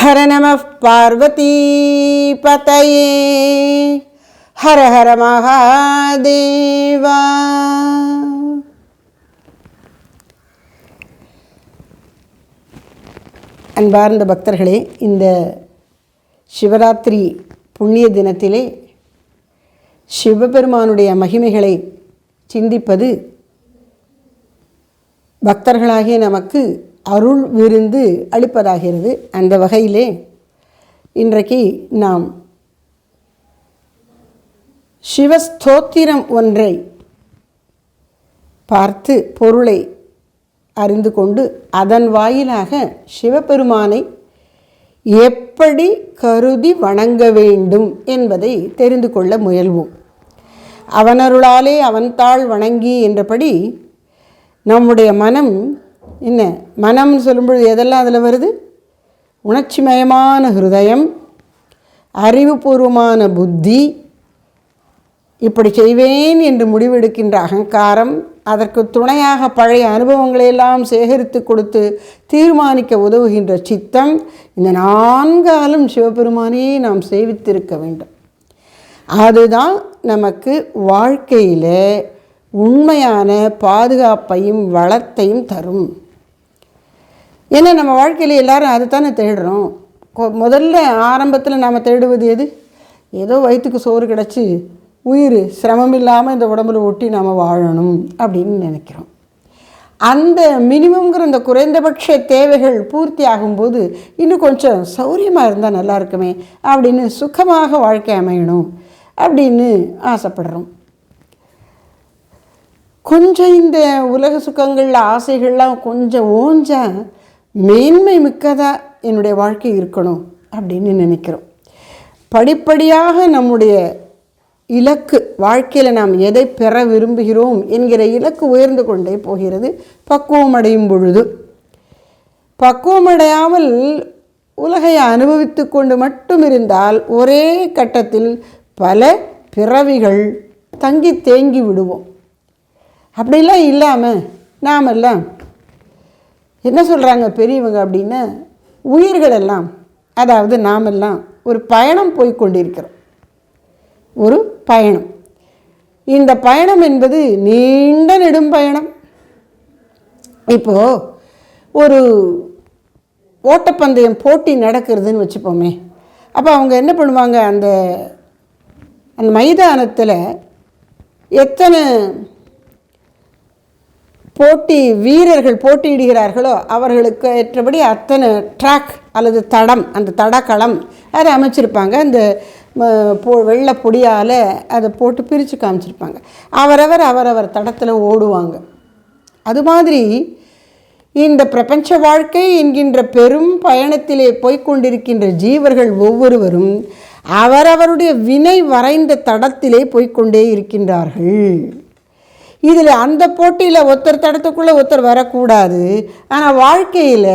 ஹர நம பார்வதி பதையே ஹர ஹர மகாதேவா அன்பார்ந்த பக்தர்களே இந்த சிவராத்திரி புண்ணிய தினத்திலே சிவபெருமானுடைய மகிமைகளை சிந்திப்பது பக்தர்களாகிய நமக்கு அருள் விருந்து அளிப்பதாகிறது. அந்த வகையிலே இன்றைக்கு நாம் சிவஸ்தோத்திரம் ஒன்றை பார்த்து பொருளை அறிந்து கொண்டு அதன் வாயிலாக சிவபெருமானை எப்படி கருதி வணங்க வேண்டும் என்பதை தெரிந்து கொள்ள முயல்வோம். அவனருளாலே அவன் தாள் வணங்கி என்றபடி நம்முடைய மனம் என்ன? மனம்னு சொல்லும்பொழுது எதெல்லாம் அதில் வருது? உணர்ச்சிமயமான ஹிருதயம் அறிவுபூர்வமான புத்தி இப்படி செய்வேன் என்று முடிவெடுக்கின்ற அகங்காரம் அதற்கு துணையாக பழைய அனுபவங்களை எல்லாம் சேகரித்து கொடுத்து தீர்மானிக்க உதவுகின்ற சித்தம் இந்த நான்காலும் சிவபெருமானே நாம் சேவித்திருக்க வேண்டும். அதுதான் நமக்கு வாழ்க்கையில் உண்மையான பாதுகாப்பையும் வளத்தையும் தரும். ஏன்னா நம்ம வாழ்க்கையில் எல்லாரும் அதை தானே தேடுறோம். கொ- முதல்ல ஆரம்பத்தில் நாம் தேடுவது எது? ஏதோ வயிற்றுக்கு சோறு கிடச்சி உயிர் சிரமம் இல்லாமல் இந்த உடம்புல ஒட்டி நாம் வாழணும் அப்படின்னு நினைக்கிறோம். அந்த மினிமம்ங்கிற அந்த குறைந்தபட்ச தேவைகள் பூர்த்தி ஆகும்போது இன்னும் கொஞ்சம் சௌரியமாக இருந்தால் நல்லா இருக்குமே அப்படின்னு சுகமாக வாழ்க்கை அமையணும் அப்படின்னு ஆசைப்படுறோம். கொஞ்சம் இந்த உலக சுகங்களில் ஆசைகள்லாம் கொஞ்சம் ஓஞ்சா மேன்மை மிக்கதாக என்னுடைய வாழ்க்கை இருக்கணும் அப்படின்னு நினைக்கிறோம். படிப்படியாக நம்முடைய இலக்கு வாழ்க்கையில் நாம் எதை பெற விரும்புகிறோம் என்கிற இலக்கு உயர்ந்து கொண்டே போகிறது பக்குவம் அடையும் பொழுது. பக்குவமடையாமல் உலகை அனுபவித்து கொண்டு மட்டும் இருந்தால் ஒரே கட்டத்தில் பல பிறவிகள் தங்கி தேங்கி விடுவோம். அப்படிலாம் இல்லாமல் நாமெல்லாம் என்ன சொல்கிறாங்க பெரியவங்க அப்படின்னா உயிர்களெல்லாம் அதாவது நாமெல்லாம் ஒரு பயணம் போய் கொண்டிருக்கிறோம். ஒரு பயணம். இந்த பயணம் என்பது நீண்ட நெடும் பயணம். இப்போது ஒரு ஓட்டப்பந்தயம் போட்டி நடக்கிறதுன்னு வச்சுப்போமே அப்போ அவங்க என்ன பண்ணுவாங்க? அந்த அந்த மைதானத்தில் எத்தனை போட்டி வீரர்கள் போட்டியிடுகிறார்களோ அவர்களுக்கு ஏற்றபடி அத்தனை ட்ராக் அல்லது தடம் அந்த தடகளம் அதை அமைச்சிருப்பாங்க? அந்த போ பொ வெள்ளை பொடியால் அதை போட்டு பிரித்து காமிச்சிருப்பாங்க. அவரவர் அவரவர் தடத்தில் ஓடுவாங்க. அது மாதிரி இந்த பிரபஞ்ச வாழ்க்கை என்கின்ற பெரும் பயணத்திலே போய்க்கொண்டிருக்கின்ற ஜீவர்கள் ஒவ்வொருவரும் அவரவருடைய வினை வரைந்த தடத்திலே போய்க்கொண்டே இருக்கின்றார்கள். இதில் அந்த போட்டியில் ஒருத்தர் தடத்துக்குள்ளே ஒருத்தர் வரக்கூடாது. ஆனால் வாழ்க்கையில்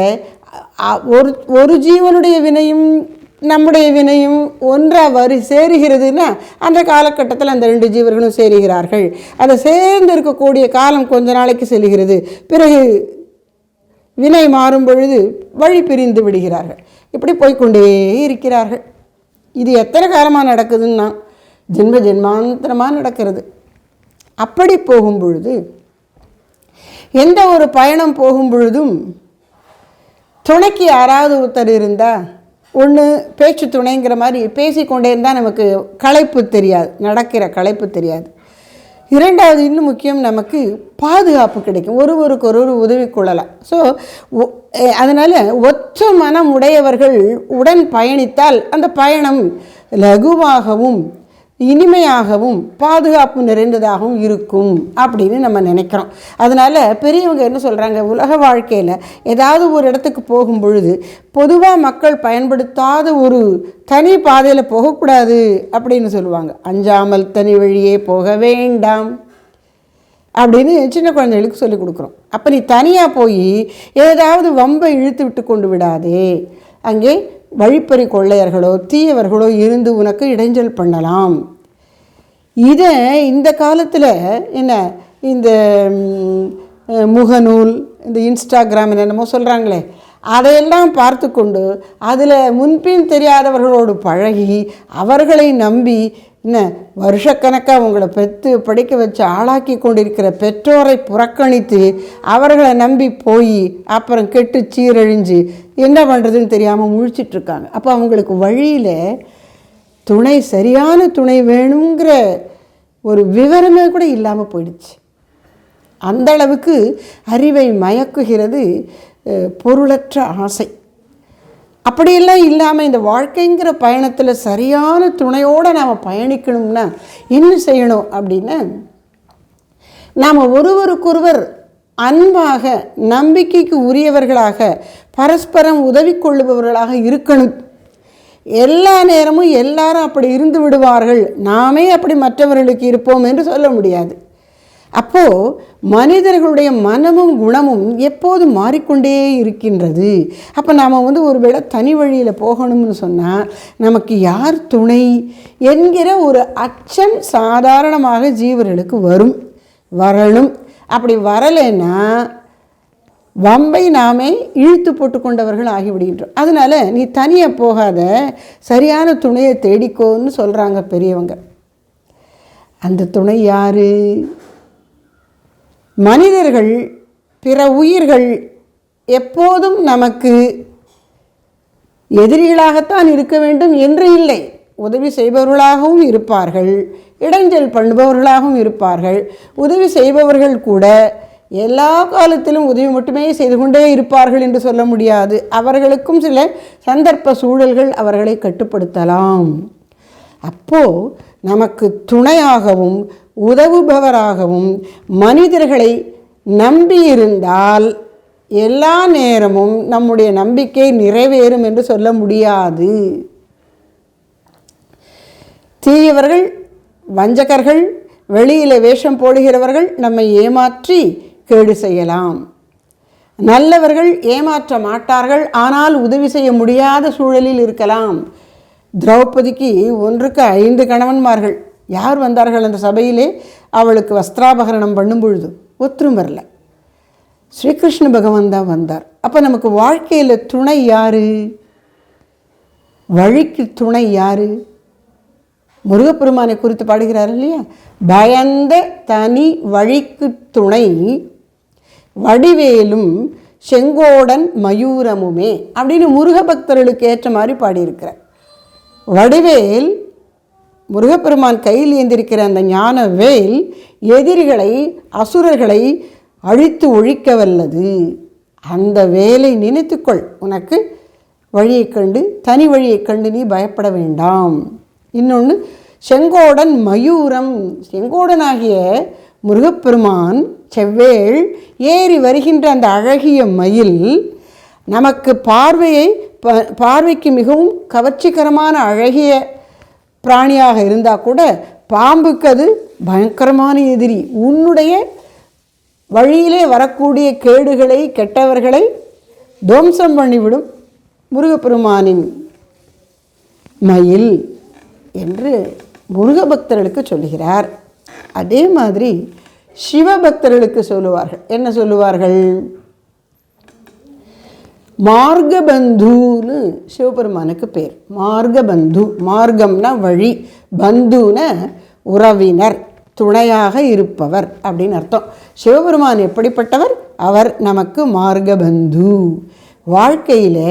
ஒரு ஒரு ஜீவனுடைய வினையும் நம்முடைய வினையும் ஒன்றாக வரி சேருகிறதுன்னா அந்த காலகட்டத்தில் அந்த ரெண்டு ஜீவர்களும் சேருகிறார்கள். அதை சேர்ந்து இருக்கக்கூடிய காலம் கொஞ்ச நாளைக்கு செல்கிறது. பிறகு வினை மாறும் பொழுது வழி பிரிந்து விடுகிறார்கள். இப்படி போய்கொண்டே இருக்கிறார்கள். இது எத்தனை காலமாக நடக்குதுன்னா ஜென்ம ஜென்மாந்தரமாக நடக்கிறது. அப்படி போகும் பொழுது எந்த ஒரு பயணம் போகும் பொழுதும் துணைக்கு யாராவது ஒருத்தர் இருந்தால் ஒன்று பேச்சு துணைங்கிற மாதிரி பேசிக்கொண்டே இருந்தால் நமக்கு களைப்பு தெரியாது நடக்கிற களைப்பு தெரியாது. இரண்டாவது இன்னும் முக்கியம் நமக்கு பாதுகாப்பு கிடைக்கும். ஒருவருக்கு ஒருவர் உதவி கொள்ளலாம் ஸோ அதனால் ஒற்ற மனம் உடையவர்கள் உடன் பயணித்தால் அந்த பயணம் லகுவாகவும் இனிமையாகவும் பாதுகாப்பு நிறைந்ததாகவும் இருக்கும் அப்படின்னு நம்ம நினைக்கிறோம். அதனால் பெரியவங்க என்ன சொல்கிறாங்க உலக வாழ்க்கையில் ஏதாவது ஒரு இடத்துக்கு போகும் பொழுது பொதுவாக மக்கள் பயன்படுத்தாத ஒரு தனி பாதையில் போகக்கூடாது அப்படின்னு சொல்லுவாங்க. அஞ்சாமல் தனி வழியே போக வேண்டாம் அப்படின்னு சின்ன குழந்தைகளுக்கு சொல்லிக் கொடுக்குறோம். அப்போ நீ தனியாக போய் ஏதாவது வம்பை இழுத்து விட்டு கொண்டு விடாதே. அங்கே வழிப்பறி கொள்ளையர்களோ தீயவர்களோ இருந்து உனக்கு இடைஞ்சல் பண்ணலாம். இதை இந்த காலத்தில் என்ன இந்த முகநூல் இந்த இன்ஸ்டாகிராம் என்னென்னமோ சொல்கிறாங்களே அதையெல்லாம் பார்த்து கொண்டு அதில் முன்பின் தெரியாதவர்களோடு பழகி அவர்களை நம்பி என்ன வருஷக்கணக்காக அவங்கள பெற்று படிக்க வச்சு ஆளாக்கி கொண்டிருக்கிற பெற்றோரை புறக்கணித்து அவர்களை நம்பி போய் அப்புறம் கெட்டு சீரழிஞ்சு என்ன பண்ணுறதுன்னு தெரியாமல் முழிச்சிட்ருக்காங்க. அப்போ அவங்களுக்கு வழியில் துணை சரியான துணை வேணுங்கிற ஒரு விவரமே கூட இல்லாமல் போயிடுச்சு. அந்த அளவுக்கு அறிவை மயக்குகிறது பொருளற்ற ஆசை. அப்படியெல்லாம் இல்லாமல் இந்த வாழ்க்கைங்கிற பயணத்தில் சரியான துணையோடு நாம் பயணிக்கணும்னா என்ன செய்யணும் அப்படின்னா நாம் ஒருவருக்கொருவர் அன்பாக நம்பிக்கைக்கு உரியவர்களாக பரஸ்பரம் உதவி கொள்ளுபவர்களாக இருக்கணும். எல்லா நேரமும் எல்லாரும் அப்படி இருந்து விடுவார்கள். நாமே அப்படி மற்றவர்களுக்கு இருப்போம் என்று சொல்ல முடியாது. அப்போது மனிதர்களுடைய மனமும் குணமும் எப்போதும் மாறிக்கொண்டே இருக்கின்றது. அப்போ நாம் வந்து ஒருவேளை தனி வழியில் போகணும்னு சொன்னால் நமக்கு யார் துணை என்கிற ஒரு அச்சம் சாதாரணமாக ஜீவர்களுக்கு வரும் வரணும். அப்படி வரலைன்னா வம்பை நாமே இழுத்து போட்டு கொண்டவர்கள் ஆகிவிடுகின்றோம். அதனால் நீ தனியாக போகாத சரியான துணையை தேடிக்கோன்னு சொல்கிறாங்க பெரியவங்க. அந்த துணை யாரு? மனிதர்கள் பிற உயிர்கள் எப்போதும் நமக்கு எதிரிகளாகத்தான் இருக்க வேண்டும் என்று இல்லை. உதவி செய்பவர்களாகவும் இருப்பார்கள் இடைஞ்சல் பண்ணுபவர்களாகவும் இருப்பார்கள். உதவி செய்பவர்கள் கூட எல்லா காலத்திலும் உதவி மட்டுமே செய்து கொண்டே இருப்பார்கள் என்று சொல்ல முடியாது. அவர்களுக்கும் சில சந்தர்ப்ப சூழல்கள் அவர்களை கட்டுப்படுத்தலாம். அப்போது நமக்கு துணையாகவும் உதவுபவராகவும் மனிதர்களை நம்பியிருந்தால் எல்லா நேரமும் நம்முடைய நம்பிக்கை நிறைவேறும் என்று சொல்ல முடியாது. தீயவர்கள் வஞ்சகர்கள் வெளியில் வேஷம் போடுகிறவர்கள் நம்மை ஏமாற்றி கேடு செய்யலாம். நல்லவர்கள் ஏமாற்ற மாட்டார்கள் ஆனால் உதவி செய்ய முடியாத சூழலில் இருக்கலாம். திரௌபதிக்கு ஒன்றுக்கு ஐந்து கணவன்மார்கள். யார் வந்தார்கள் அந்த சபையிலே? அவளுக்கு வஸ்திராபகரணம் பண்ணும் பொழுது ஒத்துரும் வரல. ஸ்ரீகிருஷ்ண பகவான் தான் வந்தார். அப்போ நமக்கு வாழ்க்கையில் துணை யாரு? வழிக்கு துணை யாரு? முருகப்பெருமானை குறித்து பாடுகிறார் இல்லையா? பயந்த தனி வழிக்கு துணை வடிவேலும் செங்கோடன் மயூரமுமே அப்படின்னு முருக பக்தர்களுக்கு ஏற்ற மாதிரி பாடியிருக்கிறார். வடிவேல் முருகப்பெருமான் கையில் ஏந்திருக்கிற அந்த ஞான வேல் எதிரிகளை அசுரர்களை அழித்து ஒழிக்க வல்லது அந்த வேலை நினைத்துக்கொள். உனக்கு வழியைக் கண்டு தனி வழியைக் கண்டு நீ பயப்பட வேண்டாம். இன்னொன்று செங்கோடன் மயூரம். செங்கோடனாகிய முருகப்பெருமான் செவ்வேள் ஏறி வருகின்ற அந்த அழகிய மயில் நமக்கு பார்வையை ப- பார்வைக்கு மிகவும் கவர்ச்சிகரமான அழகிய பிராணியாக இருந்தால் கூட பாம்புக்கு அது பயங்கரமான எதிரி. உன்னுடைய வழியிலே வரக்கூடிய கேடுகளை கெட்டவர்களை துவம்சம் பண்ணிவிடும் முருகப்பெருமானின் மயில் என்று முருக பக்தர்களுக்கு சொல்லுகிறார். அதே மாதிரி சிவபக்தர்களுக்கு சொல்லுவார்கள். என்ன சொல்லுவார்கள்? மார்கபந்துன்னு சிவபெருமானுக்கு பேர். மார்கபந்து மார்க்கம்னா வழி பந்துன உறவினர் துணையாக இருப்பவர் அப்படின்னு அர்த்தம். சிவபெருமான் எப்படிப்பட்டவர்? அவர் நமக்கு மார்கபந்து வாழ்க்கையில்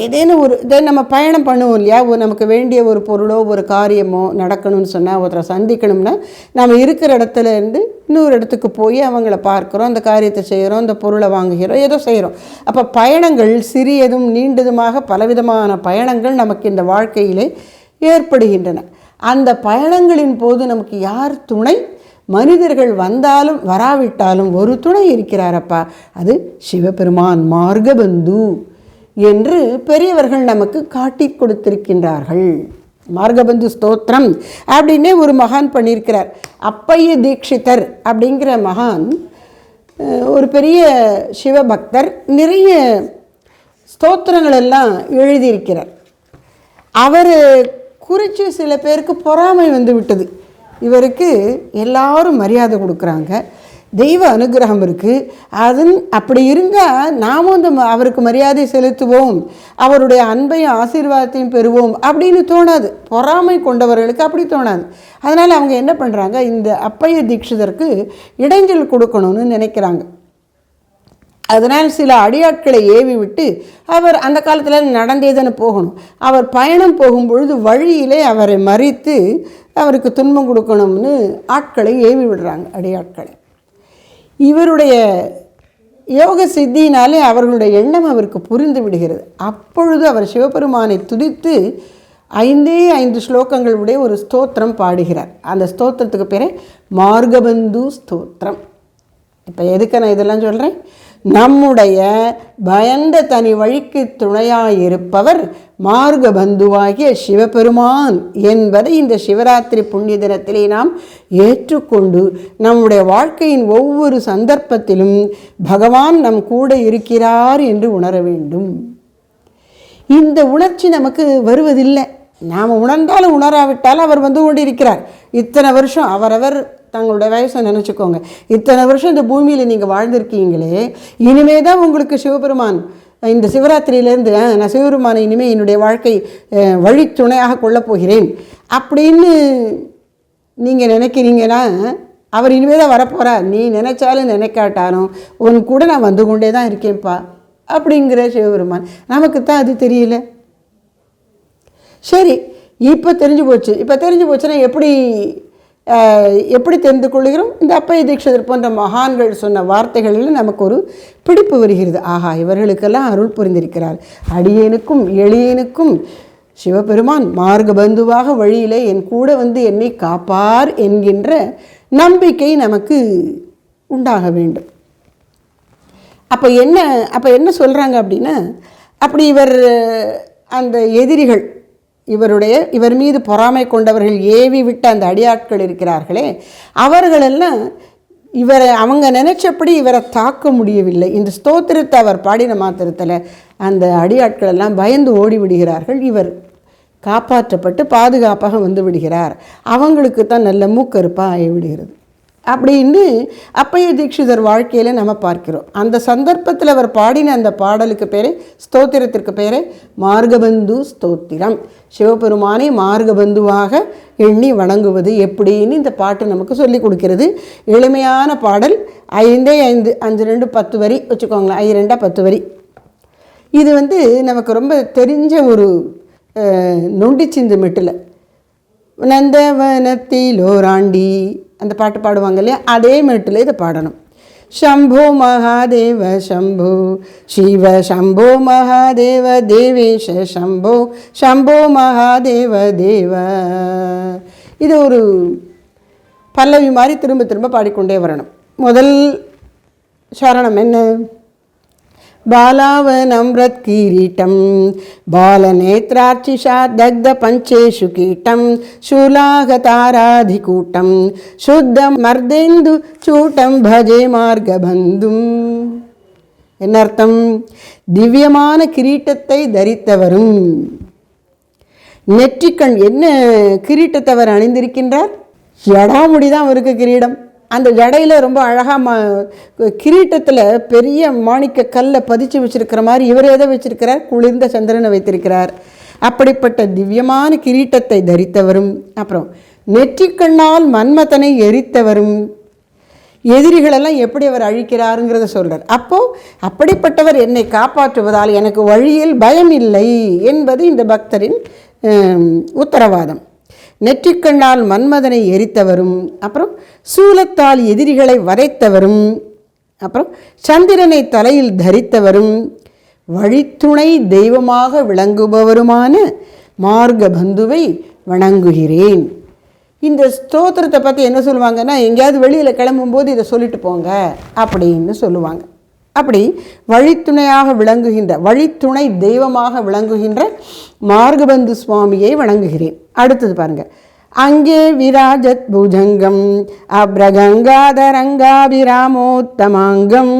ஏதேனும் ஒரு இதை நம்ம பயணம் பண்ணுவோம் இல்லையா? ஒரு நமக்கு வேண்டிய ஒரு பொருளோ ஒரு காரியமோ நடக்கணும்னு சொன்னால் ஒருத்தரை சந்திக்கணும்னா நம்ம இருக்கிற இடத்துல இருந்து இன்னொரு இடத்துக்கு போய் அவங்கள பார்க்குறோம் அந்த காரியத்தை செய்கிறோம் அந்த பொருளை வாங்குகிறோம் ஏதோ செய்கிறோம். அப்போ பயணங்கள் சிறியதும் நீண்டதுமாக பலவிதமான பயணங்கள் நமக்கு இந்த வாழ்க்கையிலே ஏற்படுகின்றன. அந்த பயணங்களின் போது நமக்கு யார் துணை? மனிதர்கள் வந்தாலும் வராவிட்டாலும் ஒரு துணை இருக்கிறாரப்பா. அது சிவபெருமான் மார்கபந்து என்று பெரியவர்கள் நமக்கு காட்டி கொடுத்திருக்கின்றார்கள். மார்கபந்து ஸ்தோத்திரம் அப்படின்னே ஒரு மகான் பண்ணியிருக்கிறார். அப்பைய தீட்சிதர் அப்படிங்கிற மகான் ஒரு பெரிய சிவபக்தர் நிறைய ஸ்தோத்திரங்கள் எல்லாம் எழுதியிருக்கிறார். அவர் குறித்து சில பேருக்கு பொறாமை வந்து விட்டது. இவருக்கு எல்லாரும் மரியாதை கொடுக்குறாங்க. தெய்வ அனுகிரகம் இருக்குது அதன் அப்படி இருந்தால் நாமும் அந்த ம- அவருக்கு மரியாதை செலுத்துவோம். அவருடைய அன்பையும் ஆசீர்வாதத்தையும் பெறுவோம் அப்படின்னு தோணாது. பொறாமை கொண்டவர்களுக்கு அப்படி தோணாது. அதனால் அவங்க என்ன பண்ணுறாங்க இந்த அப்பைய தீட்சிதருக்கு இடைஞ்சல் கொடுக்கணும்னு நினைக்கிறாங்க. அதனால் சில அடியாட்களை ஏவி விட்டு அவர் அந்த காலத்தில் நடந்தே தானே போகணும். அவர் பயணம் போகும்பொழுது வழியிலே அவரை மறித்து அவருக்கு துன்பம் கொடுக்கணும்னு ஆட்களை ஏவி விடுறாங்க அடியாட்களை. இவருடைய யோக சித்தியினாலே அவர்களுடைய எண்ணம் அவருக்கு புரிந்து விடுகிறது. அப்பொழுது அவர் சிவபெருமானை துதித்து ஐந்தே ஐந்து ஸ்லோகங்கள் உடைய ஒரு ஸ்தோத்திரம் பாடுகிறார். அந்த ஸ்தோத்திரத்துக்கு பேர் மார்கபந்து ஸ்தோத்திரம். இப்போ எதுக்கு நான் இதெல்லாம் சொல்கிறேன் நம்முடைய பயந்த தனி வழிக்கு துணையாயிருப்பவர் மார்க பந்துவாகிய சிவபெருமான் என்பதை இந்த சிவராத்திரி புண்ணிய தினத்திலே நாம் ஏற்றுக்கொண்டு நம்முடைய வாழ்க்கையின் ஒவ்வொரு சந்தர்ப்பத்திலும் பகவான் நம் கூட இருக்கிறார் என்று உணர வேண்டும். இந்த உணர்ச்சி நமக்கு வருவதில்லை. நாம் உணர்ந்தாலும் உணராவிட்டாலும் அவர் வந்து கொண்டிருக்கிறார். இத்தனை வருஷம் அவரவர் தங்களுடைய வயசை நினச்சிக்கோங்க. இத்தனை வருஷம் இந்த பூமியில் நீங்கள் வாழ்ந்திருக்கீங்களே இனிமே தான் உங்களுக்கு சிவபெருமான் இந்த சிவராத்திரியிலேருந்து நான் சிவபெருமானை இனிமேல் என்னுடைய வாழ்க்கை வழித்துணையாக கொள்ளப் போகிறேன். அப்படின்னு நீங்கள் நினைக்கிறீங்கன்னா அவர் இனிமேல் தான் வரப்போகிறார் நீ நினைச்சாலும் நினைக்காட்டாலும் உன் கூட நான் வந்து கொண்டே தான் இருக்கேன்ப்பா அப்படிங்கிற சிவபெருமான். நமக்கு தான் அது தெரியல. சரி இப்போ தெரிஞ்சு போச்சு. இப்போ தெரிஞ்சு போச்சுன்னா எப்படி எப்படி தெரிந்து கொள்கிறோம்? இந்த அப்பைய தீட்சிதர் போன்ற மகான்கள் சொன்ன வார்த்தைகளில் நமக்கு ஒரு பிடிப்பு வருகிறது. ஆஹா இவர்களுக்கெல்லாம் அருள் புரிந்திருக்கிறார். அடியேனுக்கும் எளியனுக்கும் சிவபெருமான் மார்கபந்துவாக வழியிலே என் கூட வந்து என்னை காப்பார் என்கின்ற நம்பிக்கை நமக்கு உண்டாக வேண்டும். அப்போ என்ன அப்போ என்ன சொல்கிறாங்க அப்படின்னா அப்படி இவர் அந்த எதிரிகள் இவருடைய இவர் மீது பொறாமை கொண்டவர்கள் ஏவி விட்ட அந்த அடியாட்கள் இருக்கிறார்களே அவர்களெல்லாம் இவரை அவங்க நினைச்சபடி இவரை தாக்க முடியவில்லை. இந்த ஸ்தோத்திரத்தை அவர் பாடின மாத்திரத்தில் அந்த அடியாட்கள் எல்லாம் பயந்து ஓடி விடுகிறார்கள். இவர் காப்பாற்றப்பட்டு பாதுகாப்பாக வந்து விடுகிறார். அவங்களுக்கு தான் நல்ல மூக்கருப்பாக ஆகி விடுகிறது. அப்படின்னு அப்பைய தீட்சிதர் வாழ்க்கையில் நம்ம பார்க்கிறோம். அந்த சந்தர்ப்பத்தில் அவர் பாடின அந்த பாடலுக்கு பேர் ஸ்தோத்திரத்திற்கு பேர் மார்கபந்து ஸ்தோத்திரம். சிவபெருமானை மார்கபந்துவாக எண்ணி வணங்குவது எப்படின்னு இந்த பாட்டு நமக்கு சொல்லி கொடுக்கிறது. எளிமையான பாடல் ஐந்தே ஐந்து அஞ்சு ரெண்டு பத்து வரி வச்சுக்கோங்களேன் ஐந்து ரெண்டா பத்து வரி. இது வந்து நமக்கு ரொம்ப தெரிஞ்ச ஒரு நொண்டிச்சிந்து மெட்டில். நந்தவனத்திலோராண்டி அந்த பாட்டு பாடுவாங்க இல்லையா அதே மெட்டில் இதை பாடணும் शम्भो महादेव शम्भो शिव शम्भो महादेव देवेश शम्भो शम्भो महादेव தேவ இது ஒரு பல்லவி மாதிரி திரும்ப திரும்ப பாடிக்கொண்டே வரணும் முதல் சரணம் என்ன बालावनम्रत् कीरीटं बालनेत्रार्चिषा दग्धपञ्चेषु कीटं शूलागताराधिकूटं शुद्धमर्देन्दुचूटं भजे மார்கபந்தும் என்ன அர்த்தம் திவ்யமான கிரீட்டத்தை தரித்தவரும் நெற்றிக்கண் என்ன கிரீட்டத்தை அவர் அணிந்திருக்கின்றார் ஜடாமுடி தான் அவருக்கு கிரீடம் அந்த இடையில ரொம்ப அழகாக மா கிரீட்டத்தில் பெரிய மாணிக்க கல்லை பதிச்சு வச்சுருக்கிற மாதிரி இவர் எதை வச்சிருக்கிறார்? குளிர்ந்த சந்திரனை வைத்திருக்கிறார். அப்படிப்பட்ட திவ்யமான கிரீட்டத்தை தரித்தவரும் அப்புறம் நெற்றிக்கண்ணால் மன்மதனை எரித்தவரும் எதிரிகளெல்லாம் எப்படி அவர் அழிக்கிறாருங்கிறத சொல்கிறார் அப்போது அப்படிப்பட்டவர் என்னை காப்பாற்றுவதால் எனக்கு வழியில் பயம் இல்லை என்பது இந்த பக்தரின் உத்தரவாதம். நெற்றிக்கண்ணால் மன்மதனை எரித்தவரும் அப்புறம் சூலத்தால் எதிரிகளை வதைத்தவரும் அப்புறம் சந்திரனை தலையில் தரித்தவரும் வழித்துணை தெய்வமாக விளங்குபவருமான மார்க பந்துவை வணங்குகிறேன். இந்த ஸ்தோத்திரத்தை பற்றி என்ன சொல்லுவாங்கன்னா எங்கேயாவது வெளியில் கிளம்பும்போது இதை சொல்லிட்டு போங்க அப்படின்னு சொல்லுவாங்க. அப்படி வழித்துணையாக விளங்குகின்ற வழித்துணை தெய்வமாக விளங்குகின்ற மார்கபந்து சுவாமியை வணங்குகிறேன். அடுத்தது பாருங்க. அங்கே விராஜத் புஜங்கம் அப்ரகங்காதரங்காபிராமோத்தமாங்கம்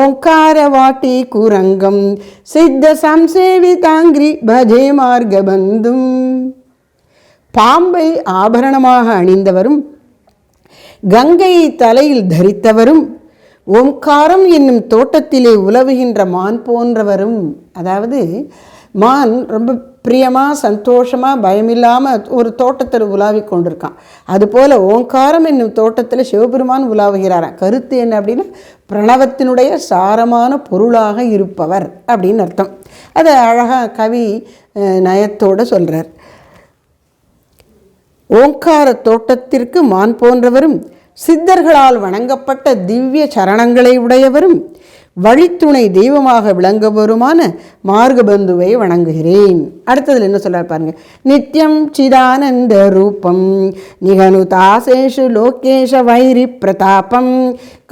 ஓங்கார வாட்டி குரங்கம் சித்த சம்சேவிதாங்கிரி பஜே மார்கபந்தும். பாம்பை ஆபரணமாக அணிந்தவரும் கங்கையை தலையில் தரித்தவரும் ஓம்காரம் என்னும் தோட்டத்திலே உலவுகின்ற மான் போன்றவரும் அதாவது மான் ரொம்ப பிரியமாக சந்தோஷமாக பயமில்லாமல் ஒரு தோட்டத்தில் உலாவி கொண்டிருக்கான். அதுபோல் ஓங்காரம் என்னும் தோட்டத்தில் சிவபெருமான் உலாவுகிறாராம் கருத்து என்ன அப்படின்னா பிரணவத்தினுடைய சாரமான பொருளாக இருப்பவர் அப்படின்னு அர்த்தம். அதை அழகாக கவி நயத்தோடு சொல்கிறார் ஓங்கார தோட்டத்திற்கு மான் போன்றவரும் சித்தர்களால் வணங்கப்பட்ட திவ்ய சரணங்களை உடையவரும் வழித்துணை தெய்வமாக விளங்குவருமான மார்கபந்துவை வணங்குகிறேன். அடுத்ததுல என்ன சொல்றார் பாருங்க. நித்யம் சிதானந்த ரூபம் நிகனு தாசேஷு லோகேஷ வைரி பிரதாபம்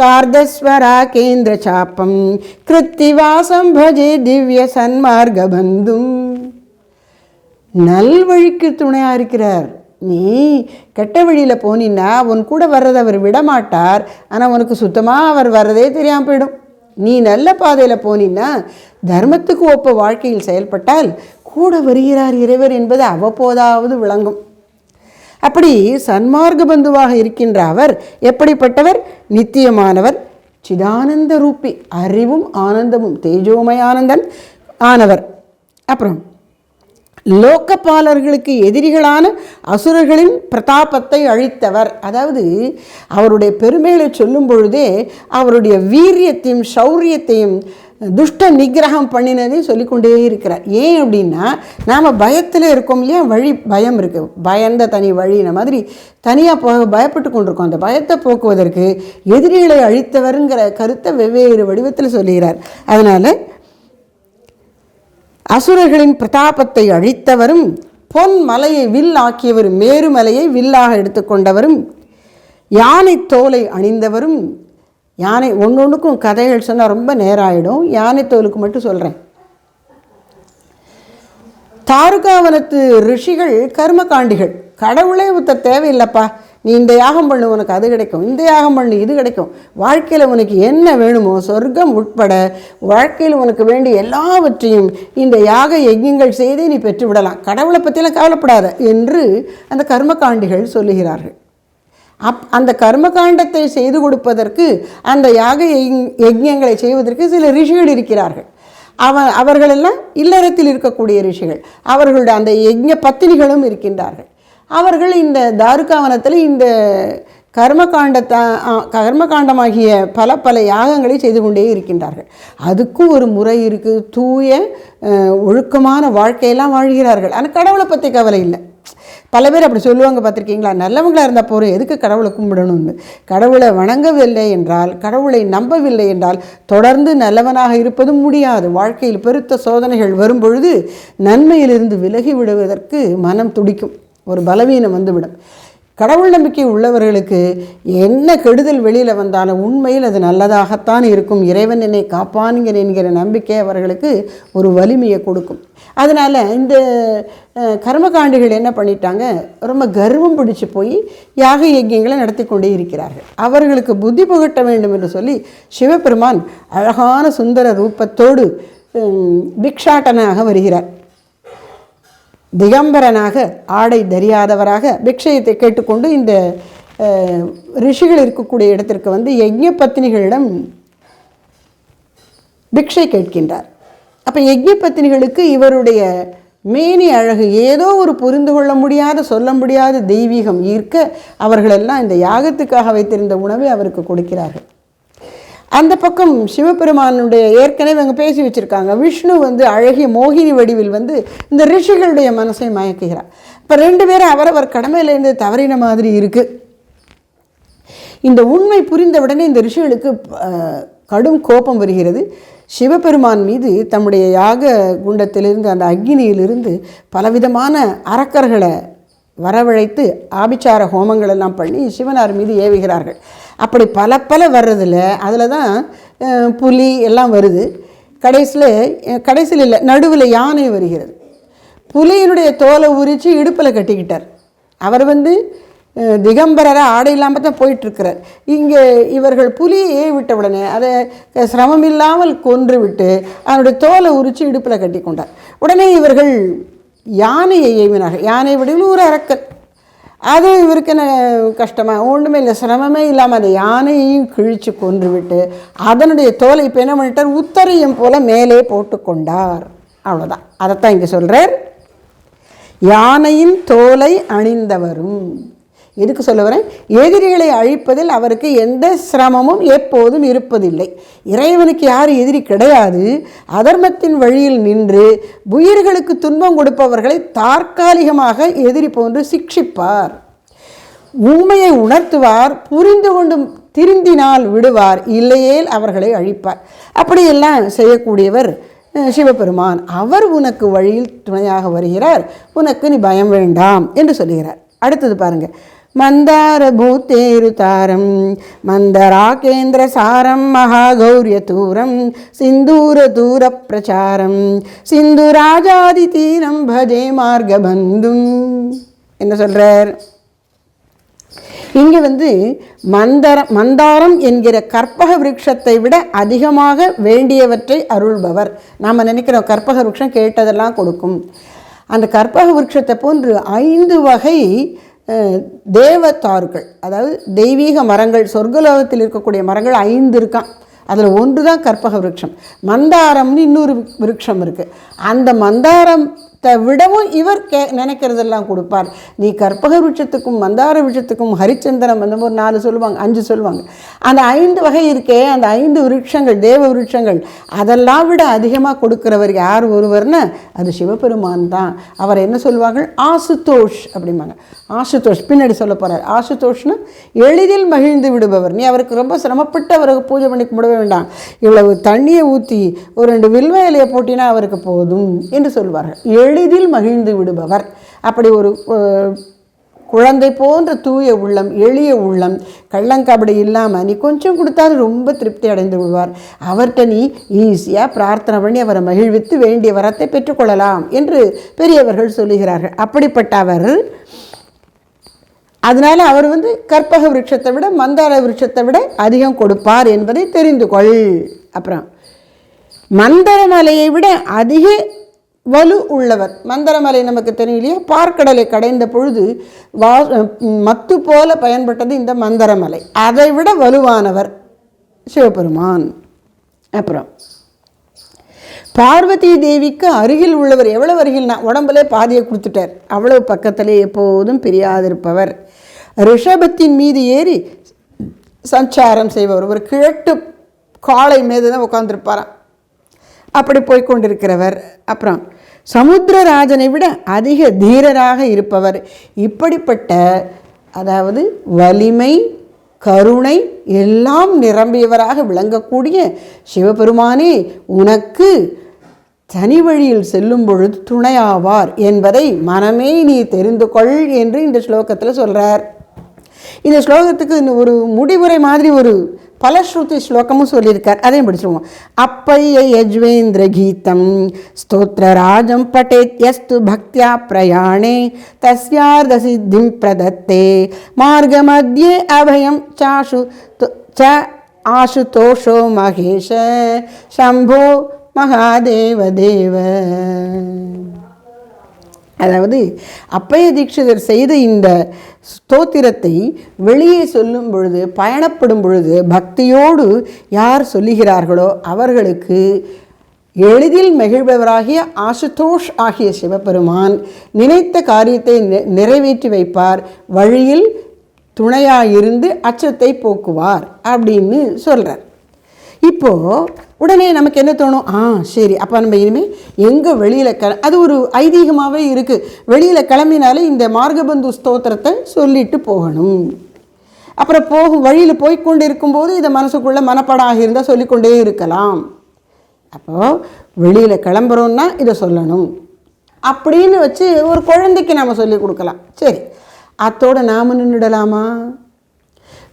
கார்தஸ்வரா கேந்திர சாப்பம் கிருத்திவாசம் பஜே திவ்ய சன்மார்கபந்தும். நல்வழிக்கு துணையாக இருக்கிறார். நீ கெட்ட வழியில் போனின்னா உன் கூட வர்றதை அவர் விடமாட்டார். ஆனால் உனக்கு சுத்தமாக அவர் வர்றதே தெரியாமல் போயிடும். நீ நல்ல பாதையில் போனீன்னா தர்மத்துக்கு ஒப்ப வாழ்க்கையில் செயல்பட்டால் கூட வருகிறார் இறைவர் என்பது அவ்வப்போதாவது விளங்கும். அப்படி சன்மார்க்க பந்துவாக இருக்கின்ற அவர் எப்படிப்பட்டவர்? நித்தியமானவர் சிதானந்த ரூபி அறிவும் ஆனந்தமும் தேஜோமய ஆனந்தன் ஆனவர். அப்புறம் லோக்கப்பாலர்களுக்கு எதிரிகளான அசுரர்களின் பிரதாபத்தை அழித்தவர். அதாவது அவருடைய பெருமைகளை சொல்லும் பொழுதே அவருடைய வீரியத்தையும் சௌரியத்தையும் துஷ்ட நிகிரகம் பண்ணினதையும் சொல்லிக்கொண்டே இருக்கிறார். ஏன் அப்படின்னா நாம் பயத்தில் இருக்கோம். இல்லையா வழி பயம் இருக்குது பயந்த தனி வழின மாதிரி தனியாக போக பயப்பட்டு கொண்டிருக்கோம். அந்த பயத்தை போக்குவதற்கு எதிரிகளை அழித்தவருங்கிற கருத்தை வெவ்வேறு வடிவத்தில் சொல்லுகிறார். அதனால் அசுரர்களின் பிரதாபத்தை அழித்தவரும் பொன் மலையை வில் ஆக்கியவரும் மேருமலையை வில்லாக எடுத்துக்கொண்டவரும் யானை தோலை அணிந்தவரும் யானை ஒன்றொன்றுக்கும் கதைகள் சொன்னால் ரொம்ப நேரம் ஆகிடும் யானை தோலுக்கு மட்டும் சொல்கிறேன் தாருகாவனத்து ரிஷிகள் கர்மகாண்டிகள் கடவுளே ஒருத்தர் தேவையில்லைப்பா. நீ இந்த யாகம் பண்ணு உனக்கு அது கிடைக்கும் இந்த யாகம் பண்ணு இது கிடைக்கும். வாழ்க்கையில் உனக்கு என்ன வேணுமோ சொர்க்கம் உட்பட வாழ்க்கையில் உனக்கு வேண்டிய எல்லாவற்றையும் இந்த யாக யஜ்யங்கள் செய்தே நீ பெற்றுவிடலாம் கடவுளை பற்றிலாம் கவலைப்படாத என்று அந்த கர்மகாண்டிகள் சொல்லுகிறார்கள். அப் அந்த கர்மகாண்டத்தை செய்து கொடுப்பதற்கு அந்த யாக யஜ்யங்களை செய்வதற்கு சில ரிஷிகள் இருக்கிறார்கள். அவ அவர்களெல்லாம் இல்லறத்தில் இருக்கக்கூடிய ரிஷிகள். அவர்களுடைய அந்த யஜ்ய பத்தினிகளும் இருக்கின்றார்கள். அவர்கள் இந்த தாருகாவனத்தில் இந்த கர்மகாண்டத்தை கர்மகாண்டமாகிய பல பல யாகங்களை செய்து கொண்டே இருக்கின்றார்கள். அதுக்கும் ஒரு முறை இருக்குது தூய ஒழுக்கமான வாழ்க்கையெல்லாம் வாழ்கிறார்கள். ஆனால் கடவுளை பற்றி கவலை இல்லை. பல பேர் அப்படி சொல்லுவாங்க பார்த்துருக்கீங்களா? நல்லவங்களாக இருந்தால் போகிறோம் எதுக்கு கடவுளை கும்பிடணும்னு? கடவுளை வணங்கவில்லை என்றால் கடவுளை நம்பவில்லை என்றால் தொடர்ந்து நல்லவனாக இருப்பதும் முடியாது. வாழ்க்கையில் பெருத்த சோதனைகள் வரும் பொழுது நன்மையிலிருந்து விலகி விடுவதற்கு மனம் துடிக்கும். ஒரு பலவீனம் வந்துவிடும். கடவுள் நம்பிக்கை உள்ளவர்களுக்கு என்ன கெடுதல் வெளியில் வந்தாலும் உண்மையில் அது நல்லதாகத்தான் இருக்கும். இறைவன் என்னை காப்பானுங்கிற என்கிற நம்பிக்கை அவர்களுக்கு ஒரு வலிமையை கொடுக்கும். அதனால் இந்த கர்மகாண்டிகள் என்ன பண்ணிட்டாங்க? ரொம்ப கர்வம் பிடிச்சு போய் யாக யஜ்யங்களை நடத்தி கொண்டே இருக்கிறார்கள். அவர்களுக்கு புத்தி புகட்ட வேண்டும் என்று சொல்லி சிவபெருமான் அழகான சுந்தர ரூபத்தோடு பிக்ஷாட்டனாக வருகிறார். திகம்பரனாக ஆடை தெரியாதவராக பிக்ஷயத்தை கேட்டுக்கொண்டு இந்த ரிஷிகள் இருக்கக்கூடிய இடத்திற்கு வந்து யஜ்ய பத்தினிகளிடம் பிக்ஷை கேட்கின்றார். அப்போ யஜ்ய பத்தினிகளுக்கு இவருடைய மேனி அழகு ஏதோ ஒரு புரிந்து கொள்ள முடியாத சொல்ல முடியாத தெய்வீகம் ஈர்க்க அவர்களெல்லாம் இந்த யாகத்துக்காக வைத்திருந்த உணவை அவருக்கு கொடுக்கிறார்கள். அந்த பக்கம் சிவபெருமானுடைய ஏற்கனவே அவங்க பேசி வச்சுருக்காங்க. விஷ்ணு வந்து அழகிய மோகினி வடிவில் வந்து இந்த ரிஷிகளுடைய மனசை மயக்குகிறார். இப்போ ரெண்டு பேரும் அவரவர் கடமையிலேருந்து தவறின மாதிரி இருக்குது இந்த உண்மை புரிந்தவுடனே இந்த ரிஷிகளுக்கு கடும் கோபம் வருகிறது. சிவபெருமான் மீது தம்முடைய யாக குண்டத்திலிருந்து அந்த அக்னியிலிருந்து பலவிதமான அரக்கர்களை வரவழைத்து ஆபிச்சார ஹோமங்கள் எல்லாம் பண்ணி சிவனார் மீது ஏவுகிறார்கள். அப்படி பல பல வர்றதில் அதில் தான் புலி எல்லாம் வருது. கடைசியில் கடைசியில் இல்லை நடுவில் யானை வருகிறது. புலியினுடைய தோலை உரித்து இடுப்பில் கட்டிக்கிட்டார். அவர் வந்து திகம்பரராக ஆடை இல்லாமல் தான் போயிட்டுருக்கிறார். இங்கே இவர்கள் புலியை விட்ட உடனே அதை சிரமம் இல்லாமல் கொன்று விட்டு அதனுடைய தோலை உரித்து இடுப்பில் கட்டி கொண்டார் உடனே இவர்கள் யானையை ஏவினார்கள் யானை வடிவில் ஒரு அரக்கன். அது இவருக்கு என்ன கஷ்டமாக ஒன்றுமே இல்லை. சிரமமே இல்லாமல் அந்த யானையையும் கிழித்து கொன்றுவிட்டு அதனுடைய தோலை இப்போ என்ன பண்ணிட்டார்? உத்தரையும் போல மேலே போட்டுக்கொண்டார் அவ்வளோதான் அதைத்தான் இங்கே சொல்கிறார் யானையின் தோலை அணிந்தவரும் எதுக்கு சொல்ல வரேன்? எதிரிகளை அழிப்பதில் அவருக்கு எந்த சிரமமும் எப்போதும் இருப்பதில்லை. இறைவனுக்கு யார் எதிரி கிடையாது. அதர்மத்தின் வழியில் நின்று உயிர்களுக்கு துன்பம் கொடுப்பவர்களை தற்காலிகமாக எதிரி போன்று சிக்ஷிப்பார். உண்மையை உணர்த்துவார் புரிந்து கொண்டு திருந்தினால் விடுவார் இல்லையேல் அவர்களை அழிப்பார். அப்படியெல்லாம் செய்யக்கூடியவர் சிவபெருமான். அவர் உனக்கு வழியில் துணையாக வருகிறார். உனக்கு நீ பயம் வேண்டாம் என்று சொல்லுகிறார். அடுத்தது பாருங்கள் மந்தார பூத்தேரு தாரம் மந்தராகேந்திர சாரம் மகாகௌரிய தூரம் சிந்தூர தூர பிரச்சாரம் சிந்து ராஜாதி தீரம் பஜே மார்கபந்தும் என்ன சொல்கிறார் இங்கே வந்து மந்தர மந்தாரம் என்கிற கற்பக விருட்சத்தை விட அதிகமாக வேண்டியவற்றை அருள்பவர். நாம் நினைக்கிறோம் கற்பக விருட்சம் கேட்டதெல்லாம் கொடுக்கும். அந்த கற்பக விருட்சத்தை போன்று ஐந்து வகை தேவத்தார்கள் அதாவது தெய்வீக மரங்கள் சொர்க்கலோகத்தில் இருக்கக்கூடிய மரங்கள் ஐந்து இருக்கான் அதில் ஒன்று தான் கற்பக விருட்சம். மந்தாரம்னு இன்னொரு விருட்சம் இருக்குது அந்த மந்தாரம் த விடவும் இவர் கே நினைக்கிறதெல்லாம் கொடுப்பார். நீ கற்பக விருட்சத்துக்கும் மந்தார விருட்சத்துக்கும் ஹரிச்சந்திரம் அந்த ஒரு நாலு சொல்லுவாங்க அஞ்சு சொல்லுவாங்க. அந்த ஐந்து வகை இருக்கே அந்த ஐந்து விருட்சங்கள் தேவ விருட்சங்கள் அதெல்லாம் விட அதிகமாக கொடுக்குறவர் யார் ஒருவர்னு? அது சிவபெருமான் தான். அவர் என்ன சொல்லுவார்கள் ஆசுதோஷ் அப்படிம்பாங்க. ஆசுதோஷ் பின்னாடி சொல்ல போகிறார் ஆசுதோஷ்னு எளிதில் மகிழ்ந்து விடுபவர். நீ அவருக்கு ரொம்ப சிரமப்பட்டு அவருக்கு பூஜை பண்ணி கும்பிடவே வேண்டாம். இவ்வளவு தண்ணியை ஊற்றி ஒரு ரெண்டு வில்வ இலையை போட்டினா அவருக்கு போதும் என்று சொல்வார்கள். எளிதில் மகிழ்ந்து விடுபவர். அப்படி ஒரு குழந்தை போன்ற தூய உள்ளம் எளிய உள்ளம் கள்ளங்கபடி இல்லாமல் நீ கொஞ்சம் கொடுத்தாலும் ரொம்ப திருப்தி அடைந்து விடுவார். அவர்கிட்ட நீ ஈஸியாக பிரார்த்தனை பண்ணி அவரை மகிழ்வித்து வேண்டிய வரத்தை பெற்றுக்கொள்ளலாம் என்று பெரியவர்கள் சொல்லுகிறார்கள். அப்படிப்பட்ட அவர் அதனால் அவர் வந்து கற்பக விருட்சத்தை விட மந்தார விருட்சத்தை விட அதிகம் கொடுப்பார் என்பதை தெரிந்து கொள். அப்புறம் மந்தரமலையை விட அதிக வலு உள்ளவர். மந்தரமலை நமக்கு தெரியும் இல்லையா பார்க்கடலை கடைந்த பொழுது வா மத்து போல பயன்பட்டது இந்த மந்தரமலை. அதை விட வலுவானவர் சிவபெருமான். அப்புறம் பார்வதி தேவிக்கு அருகில் உள்ளவர் எவ்வளவு அருகில்னா உடம்புலே பாதியை கொடுத்துட்டார். அவ்வளவு பக்கத்திலே எப்போதும் பிரியாதிருப்பவர். ரிஷபத்தின் மீது ஏறி சஞ்சாரம் செய்பவர். ஒரு கிழட்டு காளை மீது தான் உட்காந்துருப்பாராம் அப்படி போய்கொண்டிருக்கிறவர் அப்புறம் சமுத்திரராஜனை விட அதிக தீரராக இருப்பவர். இப்படிப்பட்ட அதாவது வலிமை கருணை எல்லாம் நிரம்பியவராக விளங்கக்கூடிய சிவபெருமானே உனக்கு தனி வழியில் செல்லும் பொழுது துணையாவார் என்பதை மனமே நீ தெரிந்து கொள் என்று இந்த ஸ்லோகத்தில் சொல்கிறார் இந்த ஸ்லோகத்துக்கு இந்த ஒரு முடிவுரை மாதிரி ஒரு பலஸ்ருதி ஸ்லோகமும் சொல்லியிருக்கார். அதையும் படிச்சிருவோம். அப்பைய யஜ்வேந்திர கீதம் ஸ்தோத்திரராஜம் பட்டேத் யஸ்து பக்தியா பிரயாணே தஸ்யார்த சித்திம் பிரதத்தே மார்க மத்தியே அபயம் சாஷு ச ஆசுதோஷோ மகேஷ சம்போ மகாதேவ தேவ. அதாவது அப்பைய தீட்சிதர் செய்த இந்த ஸ்தோத்திரத்தை வெளியே சொல்லும் பொழுது பயணப்படும் பொழுது பக்தியோடு யார் சொல்லுகிறார்களோ அவர்களுக்கு எளிதில் மகிழ்பவராகிய ஆசுதோஷ் ஆகிய சிவபெருமான் நினைத்த காரியத்தை நிறைவேற்றி வைப்பார். வழியில் துணையாயிருந்து அச்சத்தை போக்குவார் அப்படின்னு சொல்கிறார் இப்போ உடனே நமக்கு என்ன தோணும்? ஆ சரி அப்போ நம்ம இனிமேல் எங்கே வெளியில் கிள அது ஒரு ஐதீகமாகவே இருக்குது வெளியில் கிளம்பினாலே இந்த மார்கபந்து ஸ்தோத்திரத்தை சொல்லிட்டு போகணும். அப்புறம் போகும் வழியில் போய்க்கொண்டு இருக்கும்போது இதை மனசுக்குள்ளே மனப்படாக இருந்தால் சொல்லிக்கொண்டே இருக்கலாம். அப்போது வெளியில் கிளம்புறோன்னா இதை சொல்லணும். அப்படின்னு வச்சு ஒரு குழந்தைக்கு நாம் சொல்லி கொடுக்கலாம். சரி அத்தோடு நாம் நின்றுடலாமா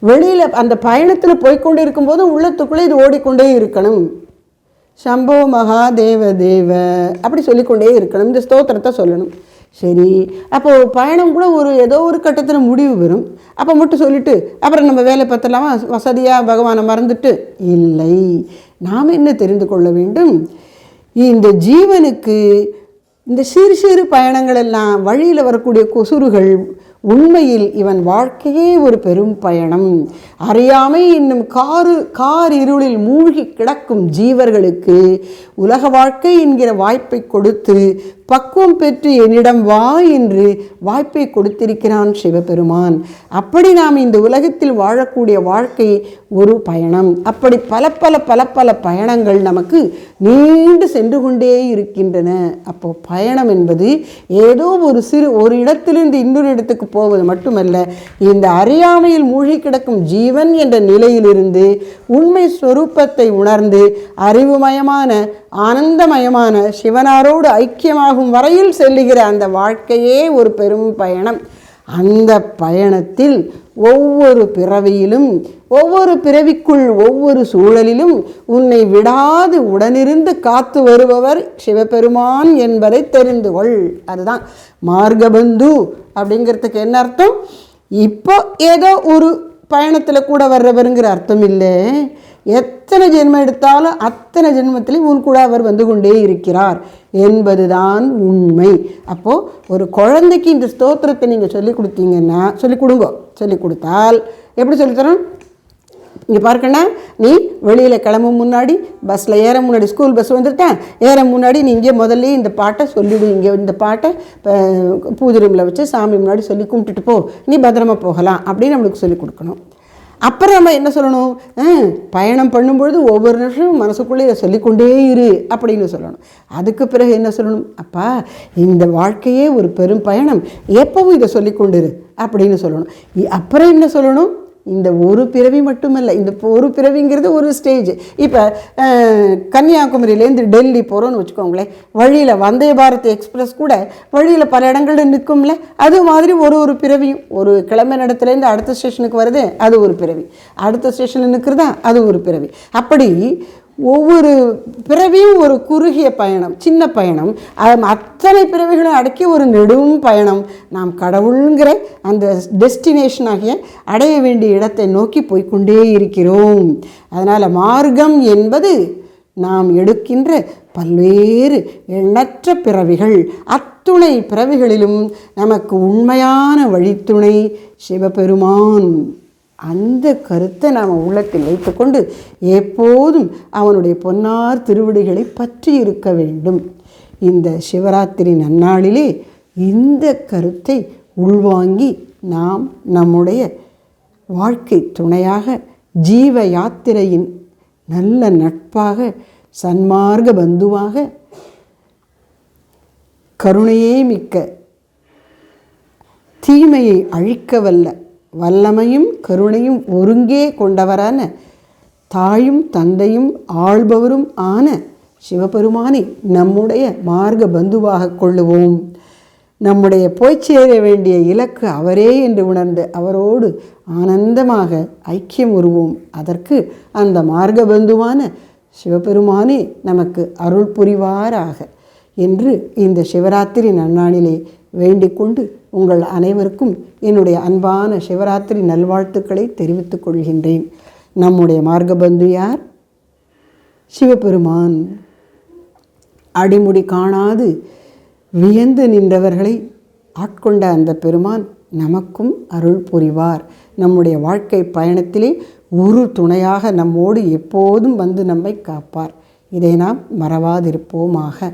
வெளியில் அந்த பயணத்தில் போய்க்கொண்டு இருக்கும்போது உள்ளத்துக்குள்ளே இது ஓடிக்கொண்டே இருக்கணும். சம்போ மகாதேவ தேவ அப்படி சொல்லிக்கொண்டே இருக்கணும். இந்த ஸ்தோத்திரத்தை சொல்லணும். சரி அப்போது பயணம் கூட ஒரு ஏதோ ஒரு கட்டத்தில் முடிவு வரும். அப்போ மட்டும் சொல்லிட்டு அப்புறம் நம்ம வேலை பார்த்தலாமா வசதியாக பகவானை மறந்துட்டு? இல்லை. நாம் என்ன தெரிந்து கொள்ள வேண்டும்? இந்த ஜீவனுக்கு இந்த சிறு சிறு பயணங்கள் எல்லாம் வழியில் வரக்கூடிய கொசுறுகள் உண்மையில் இவன் வாழ்க்கையே ஒரு பெரும் பயணம். அறியாமை என்னும் காரு கார் இருளில் மூழ்கி கிடக்கும் ஜீவர்களுக்கு உலக வாழ்க்கை என்கிற வாய்ப்பை கொடுத்து பக்குவம் பெற்று என்னிடம் வா என்று வாய்ப்பை கொடுத்திருக்கிறான் சிவபெருமான். அப்படி நாம் இந்த உலகத்தில் வாழக்கூடிய வாழ்க்கை ஒரு பயணம். அப்படி பல பல பல பல பயணங்கள் நமக்கு நீண்டு சென்று கொண்டே இருக்கின்றன. அப்போ பயணம் என்பது ஏதோ ஒரு சிறு ஒரு இடத்திலிருந்து இன்னொரு இடத்துக்கு போவது மட்டுமல்ல இந்த அறியாமையில் மூழ்கி கிடக்கும் ஜீவன் என்ற நிலையிலிருந்து உண்மை ஸ்வரூபத்தை உணர்ந்து அறிவுமயமான ஆனந்தமயமான சிவனாரோடு ஐக்கியமாக ஆகும் வரையில் செல்லுகிற அந்த வாழ்க்கையே ஒரு பெரும் பயணம். அந்த பயணத்தில் ஒவ்வொரு பிறவியிலும் ஒவ்வொரு பிறவிக்குள் ஒவ்வொரு சூழலிலும் உன்னை விடாது உடனிருந்து காத்து வருபவர் சிவபெருமான் என்பதை தெரிந்து கொள். அதுதான் மார்கபந்து அப்படிங்கிறதுக்கு என்ன அர்த்தம்? இப்போ ஏதோ ஒரு பயணத்தில் கூட வர்றவருங்கிற அர்த்தம் இல்லை எத்தனை ஜென்மம் எடுத்தாலும் அத்தனை ஜென்மத்திலையும் உன் கூட அவர் வந்து கொண்டே இருக்கிறார் என்பதுதான் உண்மை. அப்போது ஒரு குழந்தைக்கு இந்த ஸ்தோத்திரத்தை நீங்கள் சொல்லிக் கொடுத்தீங்கன்னா சொல்லி கொடுங்க. சொல்லிக் கொடுத்தால் எப்படி சொல்லித்தரோம் இங்கே பார்க்கண்ணா நீ வெளியில் கிளம்பும் முன்னாடி பஸ்ஸில் ஏற முன்னாடி ஸ்கூல் பஸ் வந்துட்டேன். ஏற முன்னாடி நீ இங்கே முதல்ல இந்த பாட்டை சொல்லிவிடு இங்கே இந்த பாட்டை இப்போ பூஜை ரூமில் வச்சு சாமி முன்னாடி சொல்லி கும்பிட்டுட்டு போ. நீ பத்திரமா போகலாம் அப்படின்னு நம்மளுக்கு சொல்லி கொடுக்கணும். அப்புறம் நம்ம என்ன சொல்லணும்? ஆ, பயணம் பண்ணும்பொழுது ஒவ்வொரு நிமிஷமும் மனசுக்குள்ளே இதை சொல்லிக்கொண்டே இரு அப்படின்னு சொல்லணும். அதுக்கு பிறகு என்ன சொல்லணும்? அப்பா இந்த வாழ்க்கையே ஒரு பெரும் பயணம். எப்பவும் இதை சொல்லிக்கொண்டு இரு அப்படின்னு சொல்லணும். அப்புறம் என்ன சொல்லணும்? இந்த ஒரு பிறவி மட்டுமல்ல இந்த ஒரு பிறவிங்கிறது ஒரு ஸ்டேஜ் இப்போ கன்னியாகுமரியிலேருந்து டெல்லி போகிறோன்னு வச்சுக்கோங்களேன். வழியில் வந்தே பாரத் எக்ஸ்பிரஸ் கூட வழியில் பல இடங்களில் நிற்கும்ல. அது மாதிரி ஒரு ஒரு பிறவியும். ஒரு கிழமை இடத்துலேருந்து அடுத்த ஸ்டேஷனுக்கு வருது அது ஒரு பிறவி. அடுத்த ஸ்டேஷனில் நிற்கிறதா அது ஒரு பிறவி. அப்படி ஒவ்வொரு பிறவியும் ஒரு குறுகிய பயணம் சின்ன பயணம். அத்தனை பிறவிகளும் அடக்கி ஒரு நெடும் பயணம். நாம் கடவுளுங்கிற அந்த டெஸ்டினேஷனாகிய அடைய வேண்டிய இடத்தை நோக்கி போய்க்கொண்டே இருக்கிறோம். அதனால் மார்க்கம் என்பது நாம் எடுக்கின்ற பல்வேறு எண்ணற்ற பிறவிகள். அத்துணை பிறவிகளிலும் நமக்கு உண்மையான வழித்துணை சிவபெருமான். அந்த கருத்தை நாம் உள்ளத்தில் வைத்துக்கொண்டு எப்போதும் அவனுடைய பொன்னார் திருவடிகளை பற்றி இருக்க வேண்டும். இந்த சிவராத்திரி நன்னாளிலே இந்த கருத்தை உள்வாங்கி நாம் நம்முடைய வாழ்க்கை துணையாக ஜீவ யாத்திரையின் நல்ல நட்பாக சன்மார்க்க பந்துவாக கருணையே மிக்க தீமையை அழிக்க வல்ல வல்லமையும் கருணையும் ஒருங்கே கொண்டவரான தாயும் தந்தையும் ஆள்பவரும் ஆன சிவபெருமானை நம்முடைய மார்க்க பந்துவாக கொள்ளுவோம். நம்முடைய போய் சேர வேண்டிய இலக்கு அவரே என்று உணர்ந்து அவரோடு ஆனந்தமாக ஐக்கியம் உருவோம். அதற்கு அந்த மார்க்க பந்துவான சிவபெருமானே நமக்கு அருள் புரிவாராக என்று இந்த சிவராத்திரி நன்னாளிலே வேண்டிக் கொண்டு உங்கள் அனைவருக்கும் என்னுடைய அன்பான சிவராத்திரி நல்வாழ்த்துக்களை தெரிவித்துக் கொள்கின்றேன். நம்முடைய மார்க்கபந்து யார்? சிவபெருமான். அடிமுடி காணாது வியந்து நின்றவர்களை ஆட்கொண்ட அந்த பெருமான் நமக்கும் அருள் புரிவார். நம்முடைய வாழ்க்கை பயணத்திலே ஒரு துணையாக நம்மோடு எப்போதும் வந்து நம்மை காப்பார். இதை நாம் மறவாதிருப்போமாக.